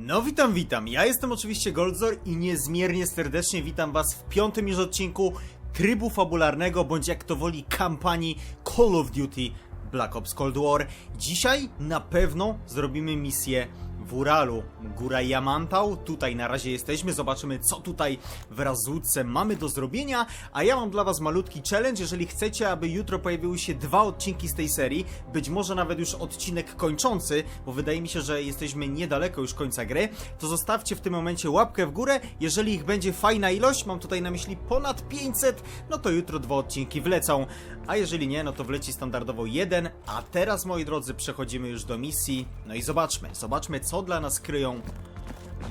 No witam, witam. Ja jestem oczywiście Goldzor i niezmiernie serdecznie witam was w piątym już odcinku trybu fabularnego, bądź jak to woli kampanii Call of Duty Black Ops Cold War. Dzisiaj na pewno zrobimy misję w Uralu. Góra Yamantau, tutaj na razie jesteśmy, zobaczymy co tutaj w Razutce mamy do zrobienia, a ja mam dla was malutki challenge, jeżeli chcecie, aby jutro pojawiły się dwa odcinki z tej serii, być może nawet już odcinek kończący, bo wydaje mi się, że jesteśmy niedaleko już końca gry, to zostawcie w tym momencie łapkę w górę, jeżeli ich będzie fajna ilość, mam tutaj na myśli ponad 500, no to jutro dwa odcinki wlecą, a jeżeli nie, no to wleci standardowo jeden, a teraz moi drodzy przechodzimy już do misji, no i zobaczmy, zobaczmy co dla nas kryją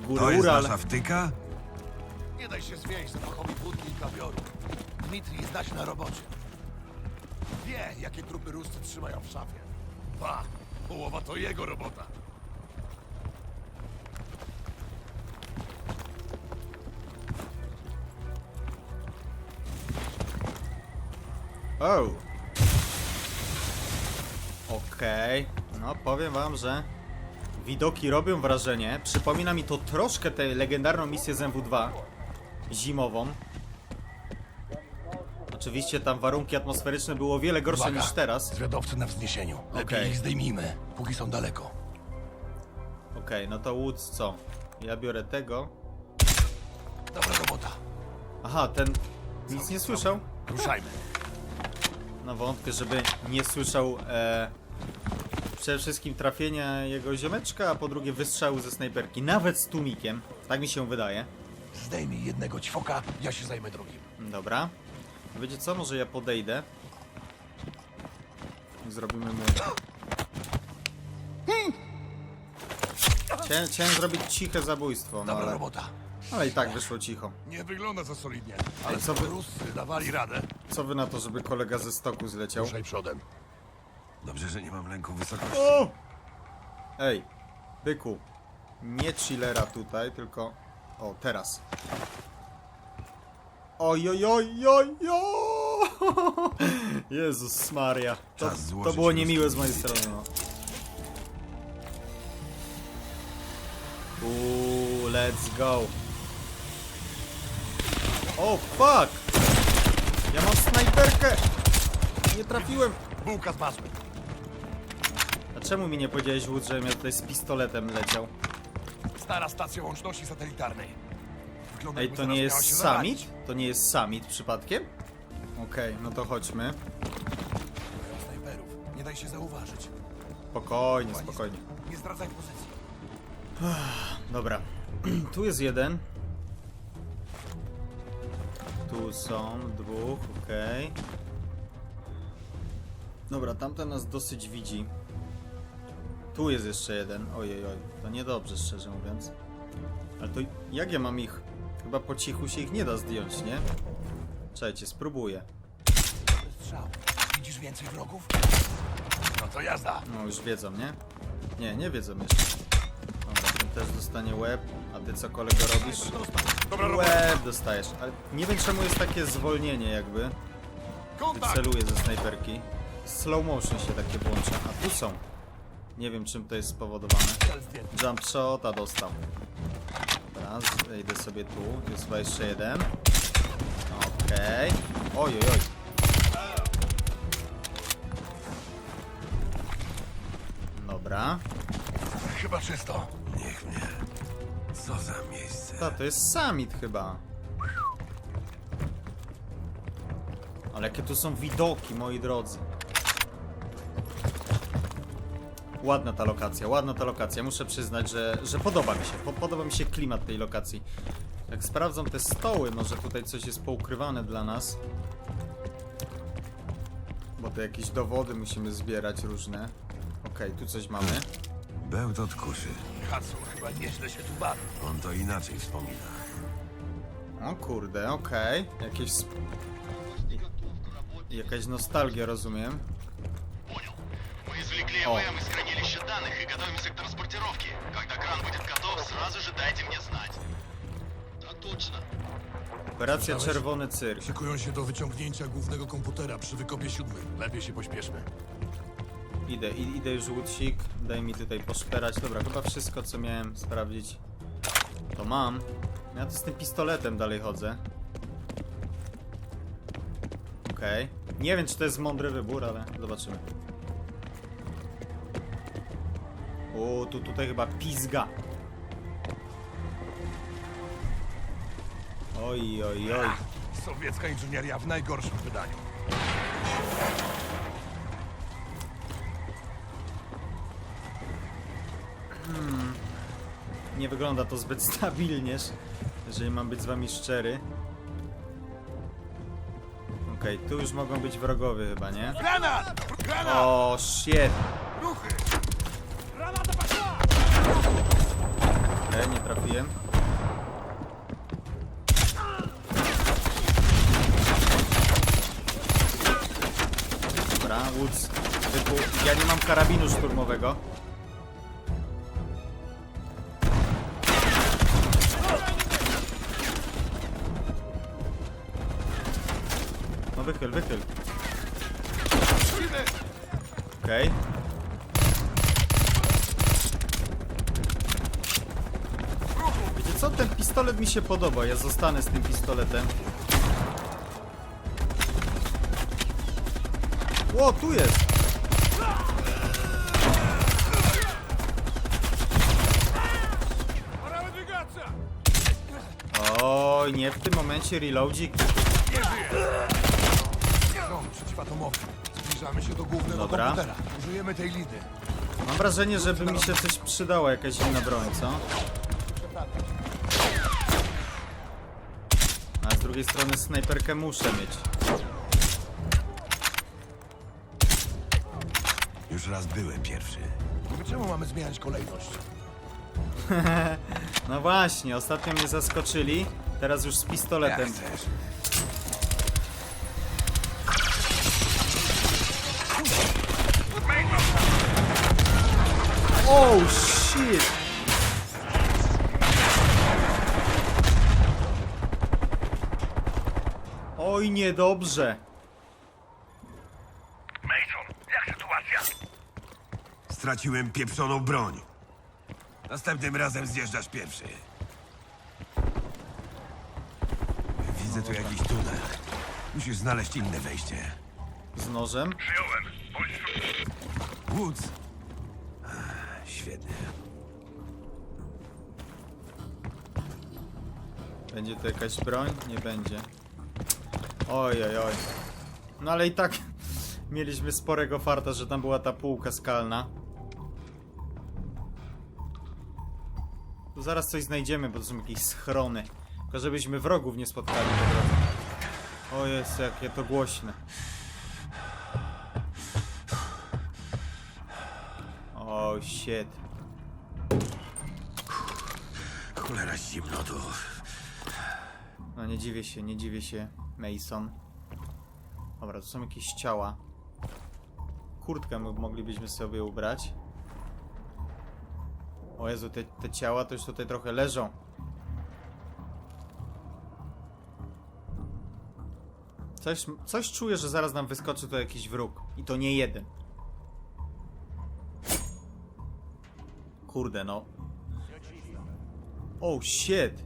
góry To jest Ural. nasza wtyka? Nie daj się zwieść zapachowi wódki i kawioru. Dmitrij zna się na robocie. Wie, jakie trupy ruscy trzymają w szafie. Ba, połowa to jego robota. Oh. Okej, no powiem wam, że widoki robią wrażenie. Przypomina mi to troszkę tę legendarną misję z MW2 zimową. Oczywiście tam warunki atmosferyczne było o wiele gorsze Uwaga, niż teraz. Zwiadowcy na wzniesieniu. Lepiej Okej. ich zdejmijmy, póki są daleko. Okej, no to Woods co? Ja biorę tego. Dobra robota. Aha, ten nic nie słyszał? Ruszajmy. No wątpię, żeby nie słyszał e, przede wszystkim trafienia jego ziomeczka, a po drugie wystrzału ze snajperki, nawet z tłumikiem. Tak mi się wydaje. Zdejmij jednego ćwoka, ja się zajmę drugim. Dobra. Wiecie co? Może ja podejdę. I Zrobimy mu... Chciałem, chciałem zrobić ciche zabójstwo, no Dobra ale, robota. ale i tak wyszło cicho. Nie wygląda za solidnie. Ale co co wy- Ruscy dawali radę. Co wy na to, żeby kolega ze stoku zleciał? Ruszaj przodem. Dobrze, że nie mam lęku wysokości. O! Ej, byku. Nie chillera tutaj, tylko... O, teraz. Oj, oj, oj, oj, oj. Jezus Maria. To, Czas to złożyć było niemiłe z mojej ludzkie strony, no. Uuu, let's go. O, fuck! Ja mam snajperkę! Nie trafiłem! Bułka z masłem. Czemu mi nie powiedziałeś, Wood, żebym ja tutaj z pistoletem leciał? Stara stacja łączności satelitarnej. Wygląda, Ej, jakby to zaraz nie miała jest się summit? zawalić. To nie jest summit przypadkiem? Okej, no to chodźmy. Mają snajperów. Nie daj się zauważyć. Spokojnie, spokojnie. Nie zdradzaj pozycji. Dobra. tu jest jeden. Tu są dwóch, okej. Dobra, tamten nas dosyć widzi. Tu jest jeszcze jeden. Ojej, oj. To niedobrze, szczerze mówiąc. Ale to jak ja mam ich... Chyba po cichu się ich nie da zdjąć, nie? Czekajcie, spróbuję. Strzał. Widzisz więcej wrogów? No to jazda. No już wiedzą, nie? Nie, nie wiedzą jeszcze. Dobra, ten też dostanie łeb. A ty co kolego robisz? Dobra robota. Łeb dostajesz. Ale nie wiem czemu jest takie zwolnienie jakby. Kontakt! Celuję ze snajperki. Slow motion się takie włącza. A tu są. Nie wiem czym to jest spowodowane. Jump shota dostał. Teraz wejdę sobie tu. Jest chyba jeszcze jeden. Okej. Oj, oj, oj. Dobra. Chyba czysto. Niech mnie. Co za miejsce. Ta, to jest summit chyba. Ale jakie tu są widoki, moi drodzy. Ładna ta lokacja, ładna ta lokacja. Muszę przyznać, że, że podoba mi się. Po, podoba mi się klimat tej lokacji. Jak sprawdzam te stoły, może tutaj coś jest poukrywane dla nas. Bo to jakieś dowody musimy zbierać różne. Okej, tu coś mamy. Bełt od kuszy. Hatsu chyba nieźle się tu bawi. On to inaczej wspomina. O kurde, okej. Jakieś... sp- Jakaś nostalgia, rozumiem. Мы извлекли О. АВМ из хранилища данных и готовимся к транспортировке. Когда кран будет готов, сразу же дайте мне знать. Да точно. Operacja Słyszałeś? Czerwony Cyrk. Szykują się do wyciągnięcia głównego komputera przy wykopie siódmym. Lepiej się pośpieszmy. Idę, i- idę już łódźik. Daj mi tutaj poszperać. Dobra, chyba wszystko co miałem sprawdzić. To mam. Ja to z tym pistoletem dalej chodzę. Okej. Nie wiem, czy to jest mądry wybór, ale zobaczymy. O, tu tutaj chyba pizga. Oj, oj, oj. Sowiecka inżynieria w najgorszym wydaniu. Nie wygląda to zbyt stabilnież, jeżeli mam być z wami szczery. Okej, tu już mogą być wrogowie chyba, nie? Granat! Granat! O, shit! Ruchy! Okej, nie trafiłem. Dobra, Woods. Typu, ja nie mam karabinu szturmowego. No wychyl, wychyl. Okej. Wiecie co, ten pistolet mi się podoba. Ja zostanę z tym pistoletem. Ło, tu jest! Oj, nie w tym momencie reloadzik. Zbliżamy się do głównego Dobra. komputera. Użyjemy tej lidy. Mam wrażenie, żeby mi się coś przydała, jakaś inna broń, co? Drugiej strony snajperkę muszę mieć. Już raz byłem pierwszy. Czemu mamy zmieniać kolejność? No właśnie, ostatnio mnie zaskoczyli. Teraz już z pistoletem. chcesz. Oh shit! Oj, niedobrze. Mason, jak sytuacja? Straciłem pieprzoną broń. Następnym razem zjeżdżasz pierwszy. Widzę tu jakiś tunel. Musisz znaleźć inne wejście. Z nożem. Przyjąłem. Bądź Woods. Ach, Świetnie. Będzie to jakaś broń? Nie będzie. Oj, oj, oj. No ale i tak mieliśmy sporego farta, że tam była ta półka skalna. Tu zaraz coś znajdziemy, bo to są jakieś schrony. Tylko żebyśmy wrogów nie spotkali po drodze. O jest, jakie to głośne. O shit. Cholera zimno tu. No nie dziwię się, nie dziwię się, Mason. Dobra, to są jakieś ciała. Kurtkę mo- moglibyśmy sobie ubrać. O Jezu, te, te ciała to już tutaj trochę leżą. Coś, coś czuję, że zaraz nam wyskoczy to jakiś wróg. I to nie jeden. Kurde, no. Oh shit.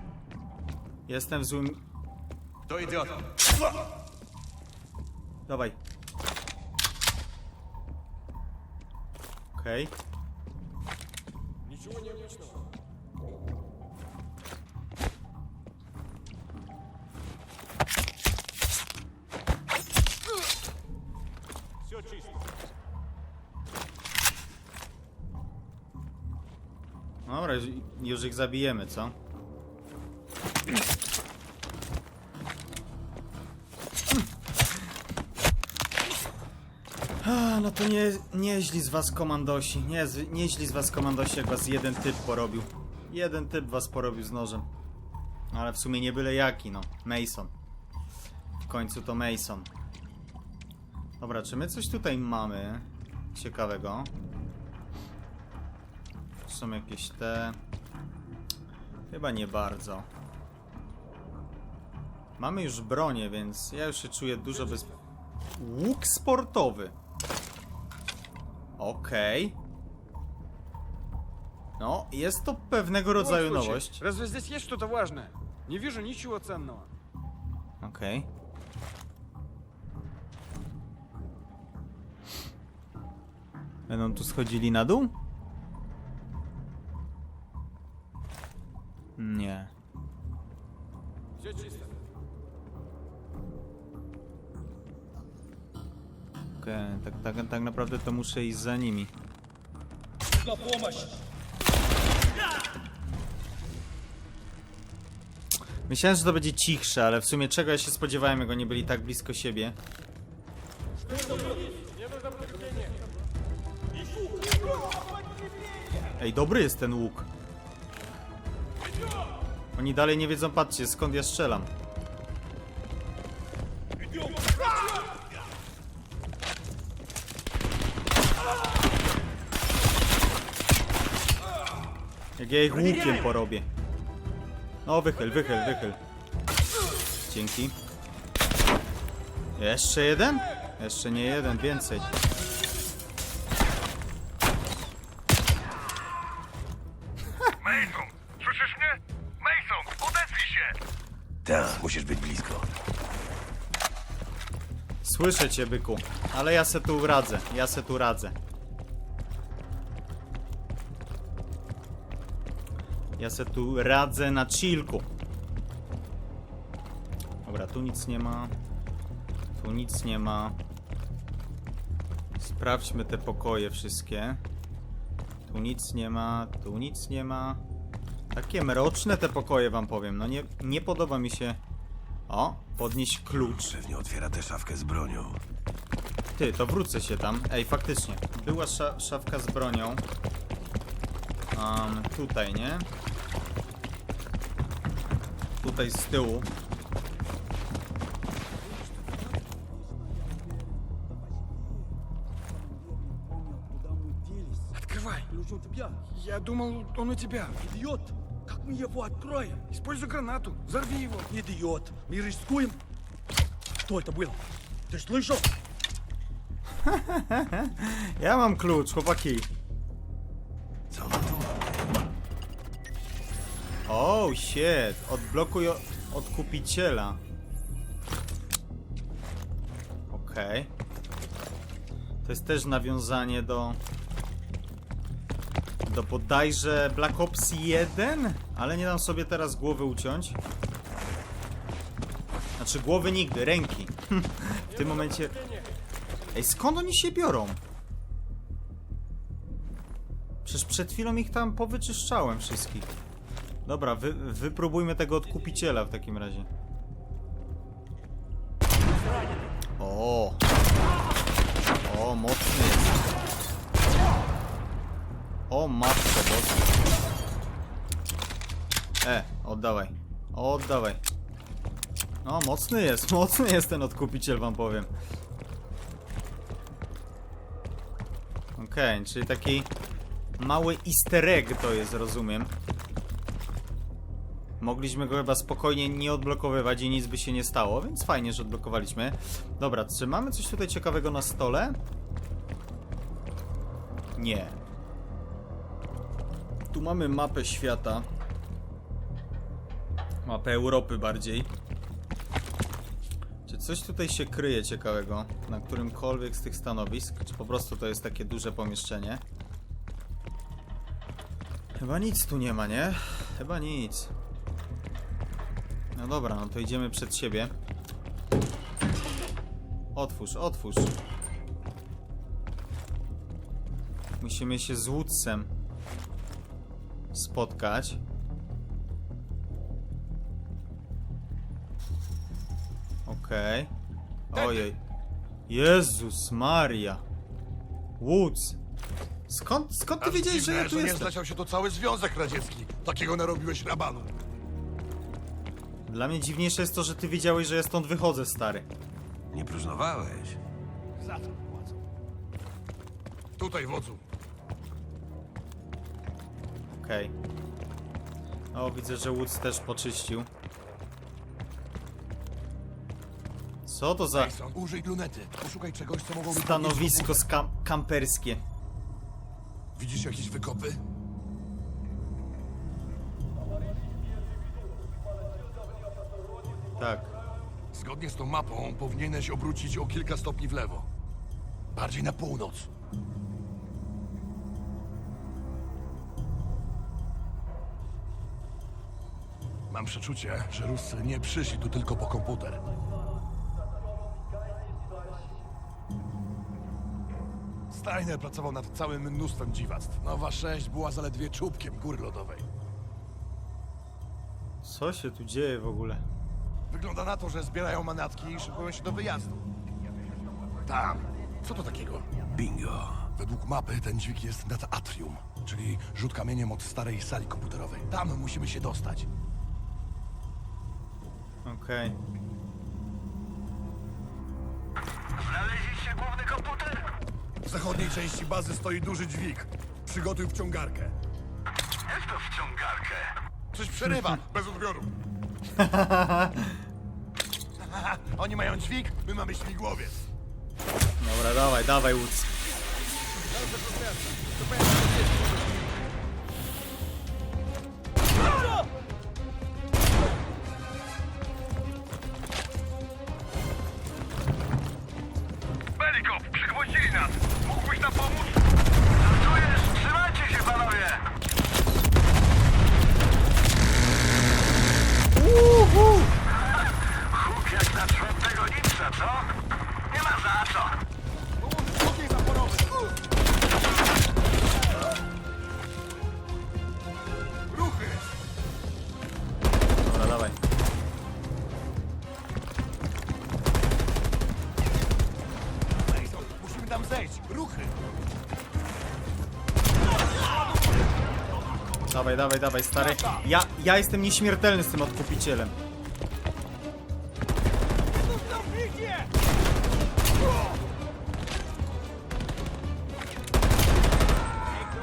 Jestem w złym... To idiota. Dawaj. Okej. Okay. Dobra, już ich zabijemy, co? Hmm. No to nie, nieźli z was komandosi, nie, nieźli z was komandosi jak was jeden typ porobił. Jeden typ was porobił z nożem. Ale w sumie nie byle jaki, no. Mason. W końcu to Mason. Dobra, czy my coś tutaj mamy ciekawego? Są jakieś te... Chyba nie bardzo. Mamy już bronię, więc ja już się czuję dużo bez... Łuk sportowy. Okej. No, jest to pewnego rodzaju Слушай, nowość. Разве здесь есть что-то важное? Не вижу ничего ценного. Okej. Będą tu schodzili na dół? Nie. Все чисто. Okej, tak, tak, tak naprawdę to muszę iść za nimi. Myślałem, że to będzie cichsze, ale w sumie czego ja się spodziewałem, jak oni byli tak blisko siebie. Ej, dobry jest ten łuk. Oni dalej nie wiedzą, patrzcie, skąd ja strzelam. Ja ich łukiem porobię. No, wychyl, wychyl, wychyl. Dzięki. Jeszcze jeden? Jeszcze nie jeden, więcej. Mason, słyszysz mnie? Mason, odezwij się! Tak, musisz być blisko. Słyszę cię, byku. Ale ja se tu radzę, ja se tu radzę. Ja se tu radzę na chillku. Dobra, tu nic nie ma. Tu nic nie ma. Sprawdźmy te pokoje wszystkie. Tu nic nie ma, tu nic nie ma. Takie mroczne te pokoje wam powiem. No nie, nie podoba mi się... O, podnieść klucz. Pewnie otwiera tę szafkę z bronią. Ty, to wrócę się tam. Ej, faktycznie. Była sza szafka z bronią. Um, tutaj, nie? Tutaj z tyłu. Открывай. Ключ у тебя. Я думал, он у тебя. Идиот! Как мы его откроем? Используй гранату. Взорви его. Идиот! Мы рискуем. Что это было? Ты слышал? Ja mam klucz, chłopaki. Oh shit. Odblokuj odkupiciela. Okej. To jest też nawiązanie do... Do bodajże Black Ops 1? Ale nie dam sobie teraz głowy uciąć. Znaczy głowy nigdy, ręki. w tym momencie... Ej, skąd oni się biorą? Przecież przed chwilą ich tam powyczyszczałem wszystkich. Dobra, wy, wypróbujmy tego odkupiciela w takim razie. O! O, mocny jest. O, matko boska. E, oddawaj. Oddawaj. No, mocny jest, mocny jest ten odkupiciel, wam powiem. Okej, czyli taki mały easter egg to jest, rozumiem. Mogliśmy go chyba spokojnie nie odblokowywać i nic by się nie stało, więc fajnie, że odblokowaliśmy. Dobra, czy mamy coś tutaj ciekawego na stole? Nie. Tu mamy mapę świata. Mapę Europy bardziej. Czy coś tutaj się kryje ciekawego na którymkolwiek z tych stanowisk? Czy po prostu to jest takie duże pomieszczenie? Chyba nic tu nie ma, nie? Chyba nic. No dobra, no to idziemy przed siebie. Otwórz, otwórz. Musimy się z Woodsem spotkać. Okej. Ojej. Jezus Maria. Woods. Skąd, skąd ty wiedziałeś, że ja tu nie jestem? zleciał się tu cały Związek Radziecki. Takiego narobiłeś rabanu. Dla mnie dziwniejsze jest to, że ty wiedziałeś, że ja stąd wychodzę, stary. Nie próżnowałeś. Za co płacą? Tutaj, wodzu. Okej. O, widzę, że Woods też poczyścił. Co to za Mason, użyj lunety. Poszukaj czegoś, co mogłoby... stanowisko skam- kamperskie? Widzisz jakieś wykopy? Tak. Zgodnie z tą mapą powinieneś obrócić o kilka stopni w lewo. Bardziej na północ. Mam przeczucie, że Ruscy nie przyszli tu tylko po komputer. Steiner pracował nad całym mnóstwem dziwactw. Nowa 6 była zaledwie czubkiem góry lodowej. Co się tu dzieje w ogóle? Wygląda na to, że zbierają manatki i szykują się do wyjazdu. Tam. Co to takiego? Bingo. Według mapy ten dźwig jest nad atrium, czyli rzut kamieniem od starej sali komputerowej. Tam musimy się dostać. Okej. Znaleźliście główny komputer? W zachodniej części bazy stoi duży dźwig. Przygotuj wciągarkę. Jak to wciągarkę? Coś przerywa, bez odbioru. Oni mają dźwig, my mamy śmigłowiec. Dobra, dawaj, dawaj Woods. Belikop, Dawaj, stary. Ja, ja jestem nieśmiertelny z tym odkupicielem.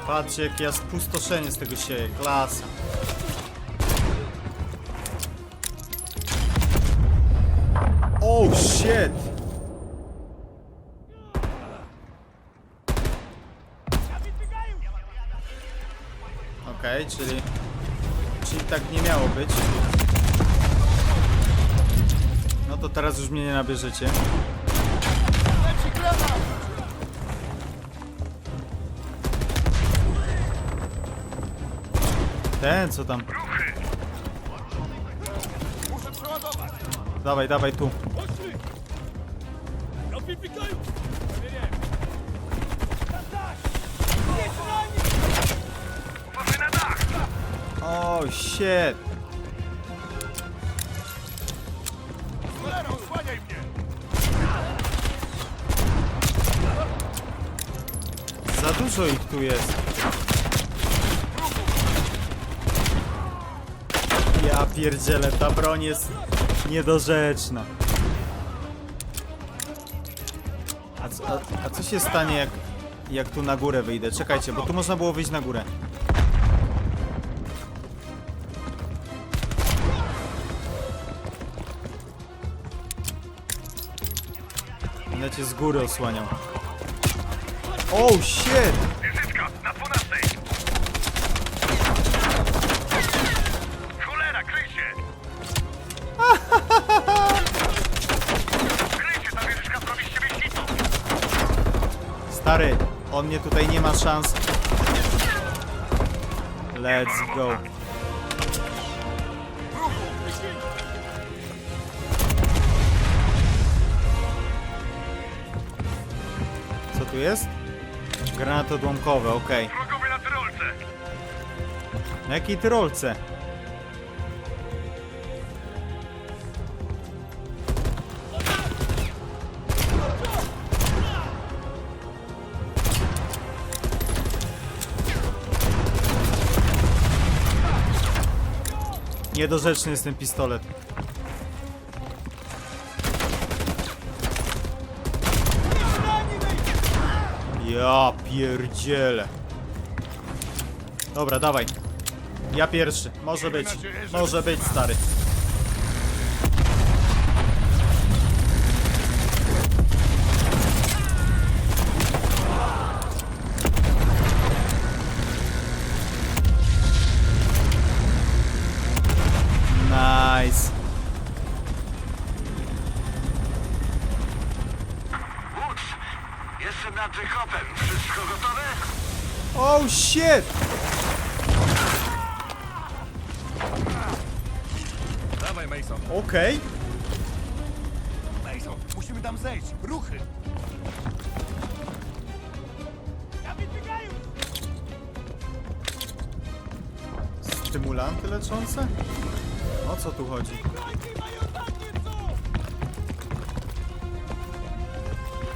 Patrzcie, jakie ja spustoszenie z tego sieję. Klasa. Oh shit! Okej, czyli... Czyli tak nie miało być. No to teraz już mnie nie nabierzecie. Ten, co tam? Dawaj, dawaj tu. Oh shit! Za dużo ich tu jest. Ja pierdzielę, ta broń jest niedorzeczna. A a, a co się stanie jak, jak tu na górę wyjdę? Czekajcie, bo tu można było wyjść na górę. Cię z góry osłaniał. Oh shit! Wieżyczka, na 12! Cholera, kryj się! Kryj się, ta wieżyczka zrobi z ciebie sito! Stary, on mnie tutaj nie ma szans. Let's go. jest? Granaty odłamkowe, okej. Okay. Na tyrolce! Na jakiej tyrolce? Niedorzeczny jest ten pistolet. Ja pierdzielę. Dobra, dawaj. Ja pierwszy. Może być. Może być, stary.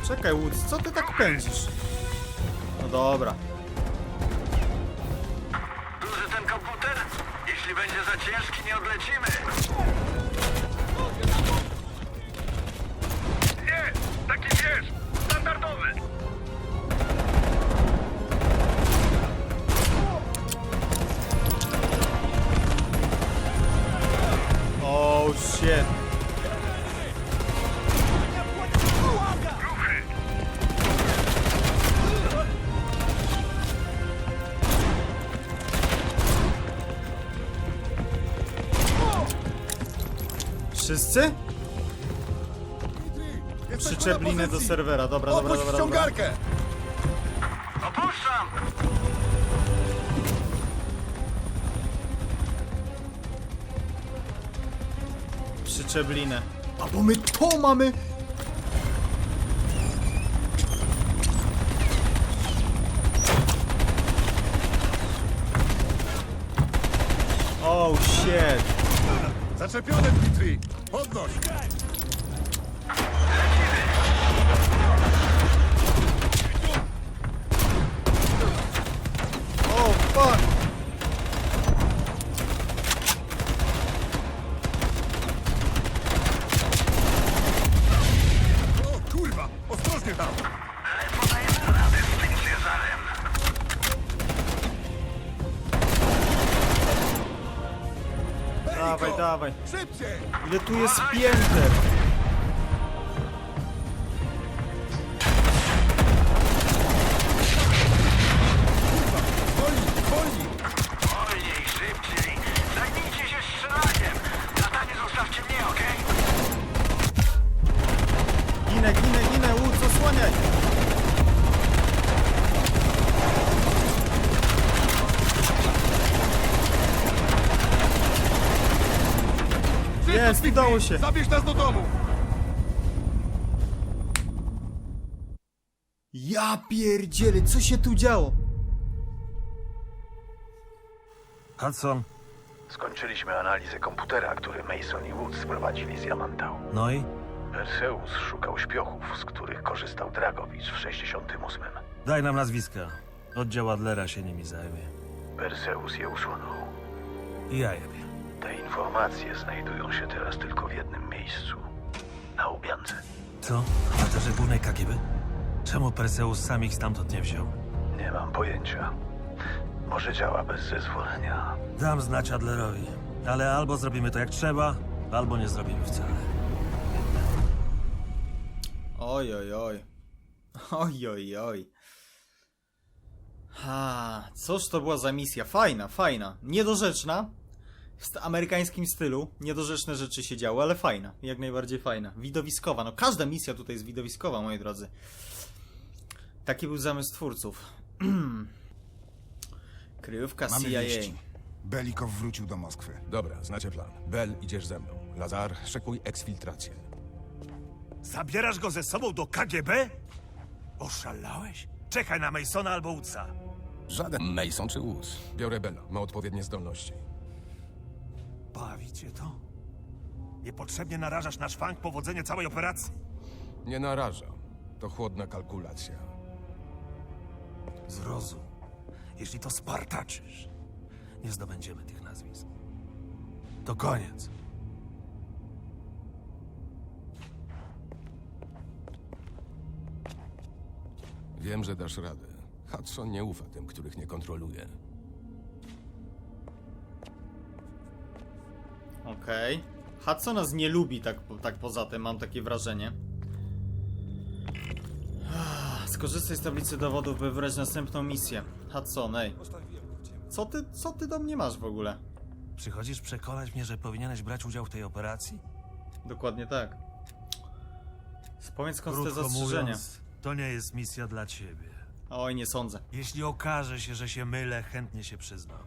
Czekaj, Woods, co ty tak pędzisz? No dobra. Duży ten komputer? Jeśli będzie za ciężki, nie odlecimy. Linę do serwera. Dobra, dobra, Opuść dobra, dobra. ściągarkę. Opuszczam. Przyczep linę. A bo my to mamy! Oh shit. Zaczepiony, Dmitri. Podnoś. Ile tu jest pięter? Udało się. Zabierz nas do domu. Ja pierdzielę, co się tu działo? Hudson, Skończyliśmy analizę komputera, który Mason i Woods sprowadzili z Yamantau. no i? Perseus szukał śpiochów, z których korzystał Dragowicz w 68. Daj nam nazwiska. Oddział Adlera się nimi zajmie. Perseus je usunął. I ja jebie. Te informacje znajdują się teraz tylko w jednym miejscu. Na Łubiance. Co? W kwaterze głównej KGB? Czemu Perseus sam ich stamtąd nie wziął? Nie mam pojęcia. Może działa bez zezwolenia. Dam znać Adlerowi. Ale albo zrobimy to jak trzeba, albo nie zrobimy wcale. Oj, oj, oj. Oj, oj, oj. Ha, cóż to była za misja? Fajna, fajna. Niedorzeczna. W amerykańskim stylu. Niedorzeczne rzeczy się działy, ale fajna. Jak najbardziej fajna. Widowiskowa. No każda misja tutaj jest widowiskowa, moi drodzy. Taki był zamysł twórców. Kryjówka Mamy CIA. wieści. Belikow wrócił do Moskwy. Dobra, znacie plan. Bel, idziesz ze mną. Lazar, szykuj eksfiltrację. Zabierasz go ze sobą do KGB? Oszalałeś? Czekaj na Masona albo Woodsa. Żaden Mason czy Woods. Biorę Bela, ma odpowiednie zdolności. Cię to? Niepotrzebnie narażasz na szwank powodzenie całej operacji. Nie narażam. To chłodna kalkulacja. Zrozum. Jeśli to spartaczysz, nie zdobędziemy tych nazwisk. to koniec. Wiem, że dasz radę. Hudson nie ufa tym, których nie kontroluje. Okej. Hudson nas nie lubi tak, tak poza tym, mam takie wrażenie. Ah, Skorzystaj z tablicy dowodów, by wybrać następną misję. Hudson, ej. Co ty, co ty do mnie masz w ogóle? Przychodzisz przekonać mnie, że powinieneś brać udział w tej operacji? Dokładnie tak. Powiedz skąd te Krótko zastrzeżenia. mówiąc, to nie jest misja dla ciebie. Oj, nie sądzę. Jeśli okaże się, że się mylę, chętnie się przyznam.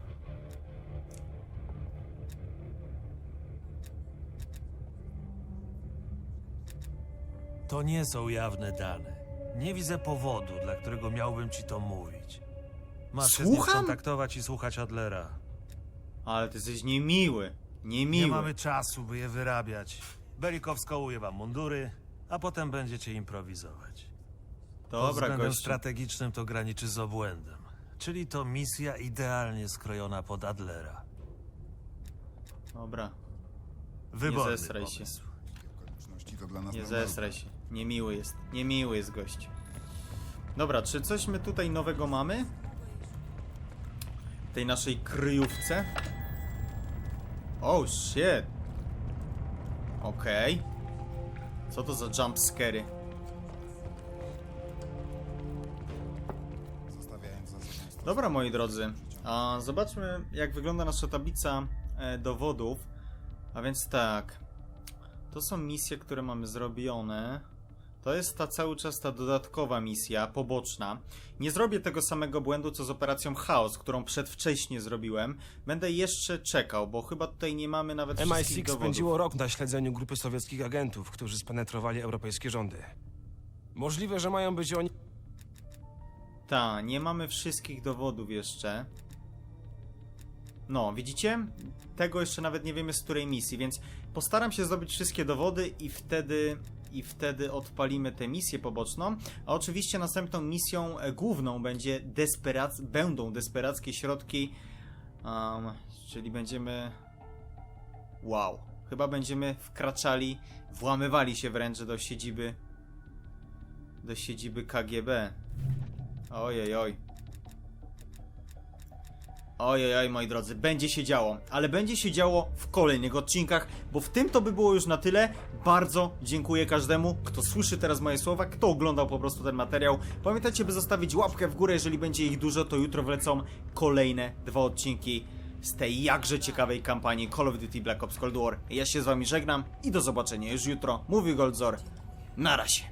To nie są jawne dane. Nie widzę powodu, dla którego miałbym ci to mówić. Masz się z nim Słucham? skontaktować i słuchać Adlera. Ale ty jesteś niemiły. Niemiły. Nie mamy czasu, by je wyrabiać. Belikow skołuje wam mundury, a potem będziecie improwizować. Pod Dobra, względem gościu. strategicznym to graniczy z obłędem. Czyli to misja idealnie skrojona pod Adlera. Dobra, Wyborny zesraj się. pomysł. Okoliczności to dla nas nie normalne. zesraj się. Niemiły jest. Niemiły jest gość. Dobra, czy coś my tutaj nowego mamy? W tej naszej kryjówce? Oh shit. Okej. Co to za jumpscary? Zostawiając za sobą stos- Dobra, moi drodzy, a zobaczmy jak wygląda nasza tablica e, dowodów. A więc tak, to są misje, które mamy zrobione. To jest ta cały czas ta dodatkowa misja, poboczna. Nie zrobię tego samego błędu co z operacją Chaos, którą przedwcześnie zrobiłem. Będę jeszcze czekał, bo chyba tutaj nie mamy nawet wszystkich MI6 dowodów. spędziło rok na śledzeniu grupy sowieckich agentów, którzy spenetrowali europejskie rządy. Możliwe, że mają być oni... Ta, nie mamy wszystkich dowodów jeszcze. No, widzicie? Tego jeszcze nawet nie wiemy z której misji, więc postaram się zdobyć wszystkie dowody i wtedy i wtedy odpalimy tę misję poboczną. A oczywiście następną misją e, główną będzie desperac będą desperackie środki, um, czyli będziemy wow, chyba będziemy wkraczali, włamywali się wręcz do siedziby do siedziby KGB. Ojej, oj. Ojej, oj, moi drodzy, będzie się działo, ale będzie się działo w kolejnych odcinkach, bo w tym to by było już na tyle. Bardzo dziękuję każdemu, kto słyszy teraz moje słowa, kto oglądał po prostu ten materiał. Pamiętajcie, by zostawić łapkę w górę, jeżeli będzie ich dużo, to jutro wlecą kolejne dwa odcinki z tej jakże ciekawej kampanii Call of Duty Black Ops Cold War. Ja się z wami żegnam i do zobaczenia już jutro. Mówi Goldzor. Na razie.